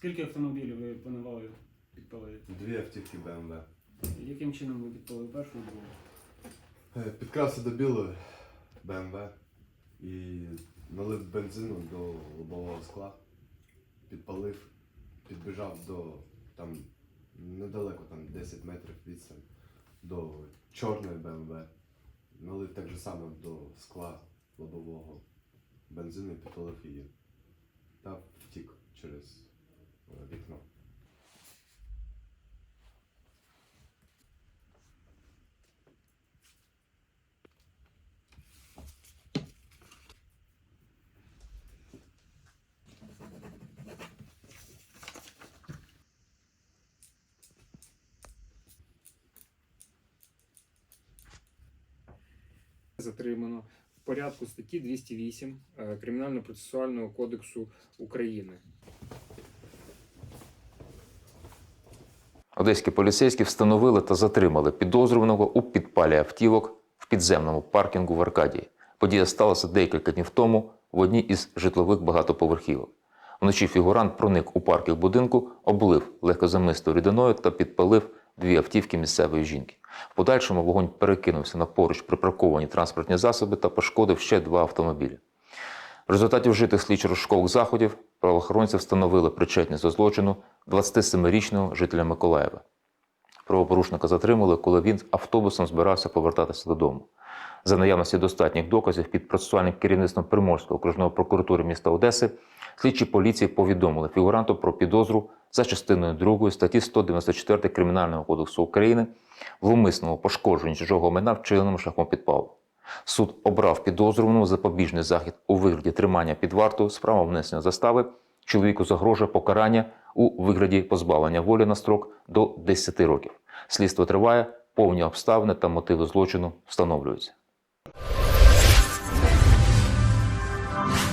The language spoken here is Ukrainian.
Скільки автомобілів ви планували підпалити? Дві автівки БМВ. Яким чином ви підпалили першу і другу? Е, Підкрався до білої БМВ і налив бензину до лобового скла, підпалив, підбіжав до там недалеко, там 10 метрів відстань, до чорної БМВ. Налив так же само до скла лобового бензину і підпалив її. Та втік через вікно. затримано в порядку статті 208 е, Кримінально-процесуального кодексу України. Одеські поліцейські встановили та затримали підозрюваного у підпалі автівок в підземному паркінгу в Аркадії. Подія сталася декілька днів тому в одній із житлових багатоповерхівок. Вночі фігурант проник у паркінг будинку, облив легкозамистою рідиною та підпалив дві автівки місцевої жінки. В подальшому вогонь перекинувся на поруч припарковані транспортні засоби та пошкодив ще два автомобілі. В результаті вжитих слідчо-розшукових заходів правоохоронці встановили причетність до злочину 27-річного жителя Миколаєва. Правопорушника затримали, коли він автобусом збирався повертатися додому. За наявності достатніх доказів під процесуальним керівництвом Приморської окружної прокуратури міста Одеси слідчі поліції повідомили фігуранту про підозру за частиною 2 статті 194 Кримінального кодексу України в умисному пошкодженні чужого майна вчиненому шляхом підпалу. Суд обрав підозрюваному запобіжний захід у вигляді тримання під вартою з правом внесення застави. Чоловіку загрожує покарання у вигляді позбавлення волі на строк до 10 років. Слідство триває, повні обставини та мотиви злочину встановлюються.